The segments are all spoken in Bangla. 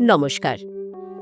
নমস্কার।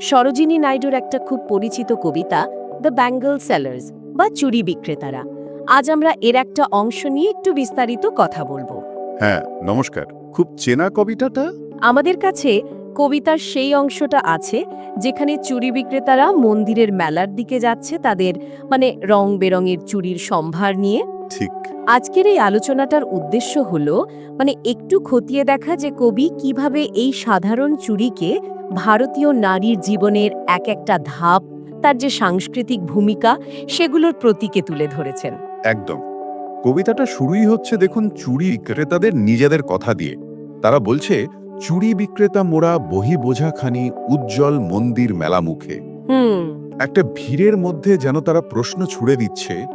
সরোজিনী নাইডুর একটা খুব পরিচিত কবিতা দ্য ব্যাঙ্গল সেলার্স বা চুরি বিক্রেতারা আজ আমরা এর একটা অংশ নিয়ে একটু বিস্তারিত কথা বলব। হ্যাঁ নমস্কার। খুব চেনা কবিতাটা? আমাদের কাছে কবিতার সেই অংশটা আছে যেখানে চুরি বিক্রেতারা মন্দিরের মেলার দিকে যাচ্ছে তাদের মানে রং বেরঙের চুরির সম্ভার নিয়ে। ঠিক। আজকের এই আলোচনাটার উদ্দেশ্য হলো মানে একটু খতিয়ে দেখা যে কবি কীভাবে এই সাধারণ চুরিকে ভারতীয় নারীর জীবনের এক একটা ধাপ তার যে সাংস্কৃতিক ভূমিকা সেগুলোর প্রতীকে তুলে ধরেছেন। একদম। কবিতাটা শুরুই হচ্ছে দেখুন চুরি বিক্রেতাদের নিজেদের কথা দিয়ে। তারা বলছে চুরি বিক্রেতা মোরা বহি বোঝাখানি উজ্জ্বল মন্দির মেলা মুখে। হুম। একটা ভিড়ের মধ্যে যেন তারা প্রশ্ন ছুড়ে দিচ্ছে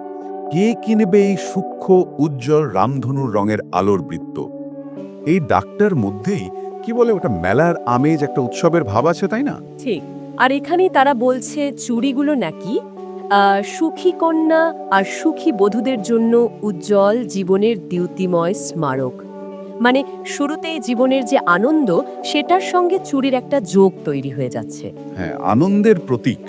কে কিনবে এই সূক্ষ্ম উজ্জ্বল রামধনুর রঙের আলোর বৃত্ত? এই ডাকটার মধ্যেই কি বলে ওটা? মেলার আমেজ একটা উৎসবের ভাব আছে তাই না? ঠিক। আর এখানেই তারা বলছে চুড়িগুলো নাকি? সুখী কন্যা আর সুখী বধূদের জন্য উজ্জ্বল জীবনের দ্যুতিময় স্মারক। মানে শুরুতেই জীবনের যে আনন্দ সেটার সঙ্গে চুরির একটা যোগ তৈরি হয়ে যাচ্ছে। হ্যাঁ আনন্দের প্রতীক।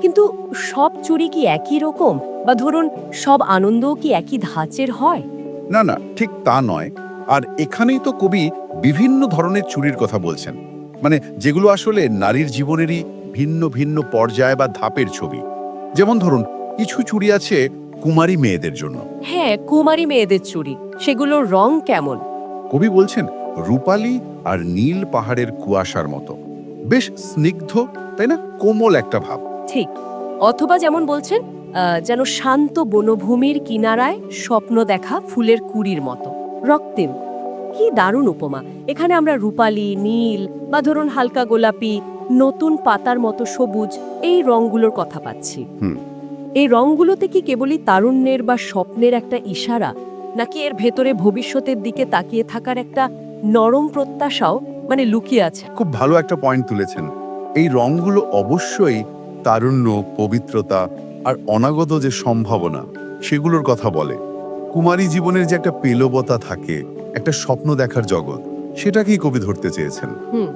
কিন্তু সব চুরি কি একই রকম? বা ধরুন সব আনন্দও কি একই ধাঁচের হয়? না না ঠিক তা নয়। আর এখানেই তো কবি বিভিন্ন ধরনের চুরির কথা বলছেন। মানে যেগুলো আসলে নারীর জীবনেরই ভিন্ন ভিন্ন পর্যায় বা ধাপের ছবি। যেমন ধরুন কিছু চুরি আছে কুমারী মেয়েদের জন্য। হ্যাঁ কুমারী মেয়েদের চুরি। সেগুলোর রং কেমন? কবি বলছেন রূপালী আর নীল পাহাড়ের কুয়াশার মতো। বেশ স্নিগ্ধ তাই না? কোমল একটা ভাব। ঠিক। অথবা যেমন বলছেন আহ, যেন শান্ত বনভূমির কিনারায় স্বপ্ন দেখা ফুলের কুড়ির মতো। রক্তিম কি দারুণ উপমা। এখানে আমরা রূপালি নীল বা ধরুন হালকা গোলাপি নতুন পাতার মতো সবুজ এই রংগুলোর কথা পাচ্ছি। হুম। এই রংগুলোতে কি কেবলই তারুণ্যের বা স্বপ্নের একটা ইশারা নাকি এর ভেতরে ভবিষ্যতের দিকে তাকিয়ে থাকার একটা নরম প্রত্যাশাও মানে লুকিয়ে আছে? খুব ভালো একটা পয়েন্ট তুলেছেন। এই রংগুলো অবশ্যই তারুণ্য পবিত্রতা আর অনাগত যে সম্ভাবনা সেগুলোর কথা বলে। কুমারী জীবনের যে একটা পেলবতা থাকে একটা স্বপ্ন দেখার জগৎ সেটাকেই কবি ধরতে চেয়েছেন। হুম।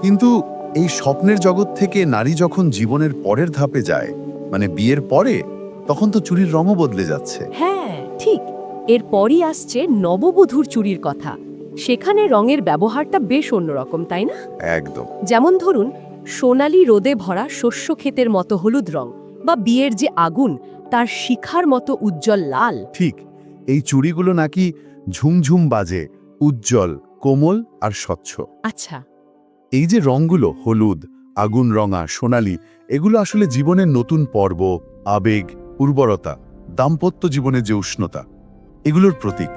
কিন্তু এই স্বপ্নের জগৎ থেকে নারী যখন জীবনের পরের ধাপে যায় মানে বিয়ের পরে তখন তো চুরির রঙও বদলে যাচ্ছে। হ্যাঁ ঠিক। এরপরই আসছে নববধূর চুরির কথা। সেখানে রঙের ব্যবহারটা বেশ অন্যরকম তাই না? একদম। যেমন ধরুন সোনালি রোদে ভরা শস্য ক্ষেতের মতো হলুদ রং বা বিয়ের যে আগুন তার শিখার মতো উজ্জ্বল লাল। ঠিক। এই চুড়িগুলো নাকি ঝুমঝুম বাজে উজ্জ্বল কোমল আর স্বচ্ছ। আচ্ছা। এই যে রঙগুলো হলুদ আগুন রঙা সোনালি এগুলো আসলে জীবনের নতুন পর্ব আবেগ উর্বরতা দাম্পত্য জীবনের যে উষ্ণতা এগুলোর প্রতীক।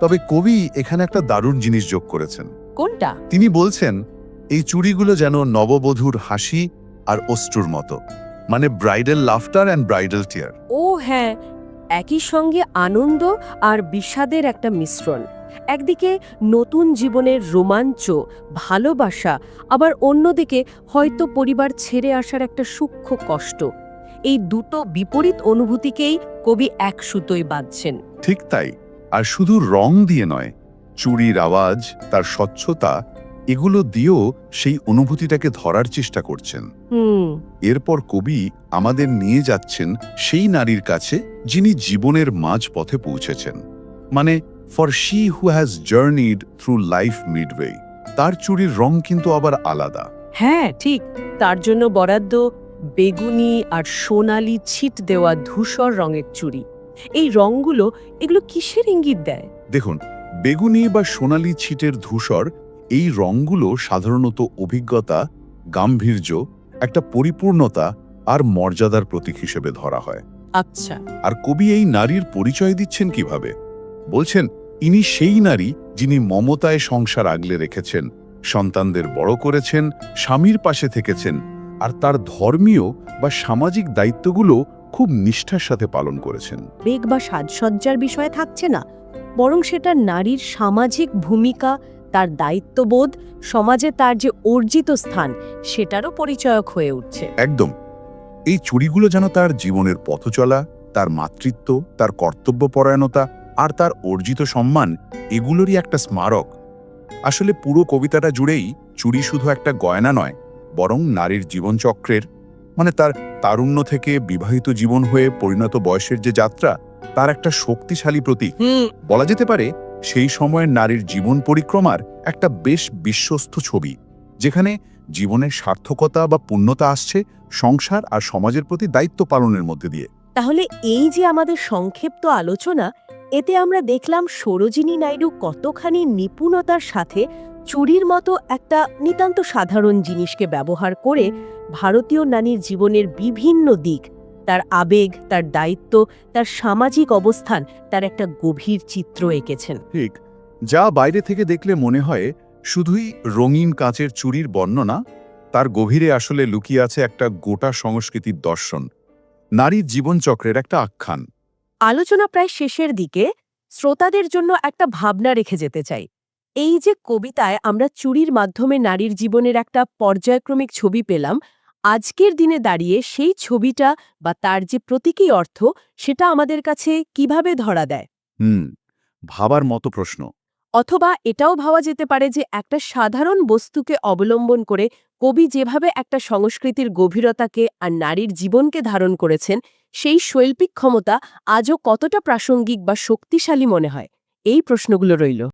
তবে কবি এখানে একটা দারুণ জিনিস যোগ করেছেন। কোনটা? তিনি বলছেন এই চুড়িগুলো যেন নববধূর হাসি আর অশ্রুর মতো মানে bridal laughter and bridal tear ও হ্যাঁ একই সঙ্গে আনন্দ আর বিষাদের একটা মিশ্রণ। একদিকে নতুন জীবনের রোমাঞ্চ, ভালোবাসা, আবার অন্যদিকে হয়তো পরিবার ছেড়ে আসার একটা সূক্ষ্ম কষ্ট। এই দুটো বিপরীত অনুভূতিকেই কবি এক সুতোয় বাঁধছেন। ঠিক তাই, আর শুধু রং দিয়ে নয়, চুরির আওয়াজ, তার স্বচ্ছতা এগুলো দিয়েও সেই অনুভূতিটাকে ধরার চেষ্টা করছেন। এরপর কবি আমাদের নিয়ে যাচ্ছেন সেই নারীর কাছে যিনি জীবনের মাঝ পথে পৌঁছেছেন। মানে for she who has journeyed through life midway তার চুরির রং কিন্তু আবার আলাদা। হ্যাঁ ঠিক। তার জন্য বরাদ্দ বেগুনি আর সোনালি ছিট দেওয়া ধূসর রঙের চুড়ি। এই রঙগুলো এগুলো কিসের ইঙ্গিত দেয়? দেখুন বেগুনি বা সোনালি ছিটের ধূসর এই রঙগুলো সাধারণত অভিজ্ঞতা গাম্ভীর্য একটা পরিপূর্ণতা আর মর্যাদার প্রতীক হিসেবে ধরা হয়। আচ্ছা। আর কবি এই নারীর পরিচয় দিচ্ছেন কীভাবে? বলছেন ইনি সেই নারী যিনি মমতায় সংসার আগলে রেখেছেন সন্তানদের বড় করেছেন স্বামীর পাশে থেকেছেন আর তার ধর্মীয় বা সামাজিক দায়িত্বগুলো খুব নিষ্ঠার সাথে পালন করেছেন। বেগ বা সাজসজ্জার বিষয়ে থাকছে না বরং সেটা নারীর সামাজিক ভূমিকা তার দায়িত্ববোধ সমাজে তার যে অর্জিত স্থান সেটারও পরিচয়ক হয়ে উঠছে। একদম। এই চুরিগুলো যেন তার জীবনের পথচলা তার মাতৃত্ব তার কর্তব্যপরায়ণতা আর তার অর্জিত সম্মান এগুলোরই একটা স্মারক। আসলে পুরো কবিতাটা জুড়েই চুরি শুধু একটা গয়না নয় বরং নারীর জীবনচক্রের মানে তার তারুণ্য থেকে বিবাহিত জীবন হয়ে পরিণত বয়সের যে যাত্রা তার একটা শক্তিশালী প্রতীক। বলা যেতে পারে সেই সময়ের নারীর জীবন পরিক্রমার একটা বেশ বিশ্বস্ত ছবি, যেখানে জীবনের সার্থকতা বা পূর্ণতা আসছে সংসার আর সমাজের প্রতি দায়িত্ব পালনের মধ্যে দিয়ে। তাহলে এই যে আমাদের সংক্ষিপ্ত আলোচনা, এতে আমরা দেখলাম সরোজিনী নাইডু কতখানি নিপুণতার সাথে চুরির মতো একটা নিতান্ত সাধারণ জিনিসকে ব্যবহার করে ভারতীয় নারীর জীবনের বিভিন্ন দিক তার আবেগ তার দায়িত্ব তার সামাজিক অবস্থান তার একটা গভীর চিত্র এঁকেছেন। ঠিক। যা বাইরে থেকে দেখলে মনে হয় শুধুই রঙিন কাঁচের চুরির বর্ণনা তার গভীরে আসলে লুকিয়ে আছে একটা গোটা সংস্কৃতির দর্শন নারীর জীবনচক্রের একটা আখ্যান। আলোচনা প্রায় শেষের দিকে শ্রোতাদের জন্য একটা ভাবনা রেখে যেতে চাই। এই যে কবিতায় আমরা চুরির মাধ্যমে নারীর জীবনের একটা পর্যায়ক্রমিক ছবি পেলাম আজকের দিনে দাঁড়িয়ে সেই ছবিটা বা তার যে প্রতীকী অর্থ সেটা আমাদের কাছে কীভাবে ধরা দেয়? হুম ভাবার মতো প্রশ্ন। অথবা এটাও ভাবা যেতে পারে যে একটা সাধারণ বস্তুকে অবলম্বন করে কবি যেভাবে একটা সংস্কৃতির গভীরতাকে আর নারীর জীবনকে ধারণ করেছেন সেই শৈল্পিক ক্ষমতা আজও কতটা প্রাসঙ্গিক বা শক্তিশালী মনে হয়? এই প্রশ্নগুলো রইল।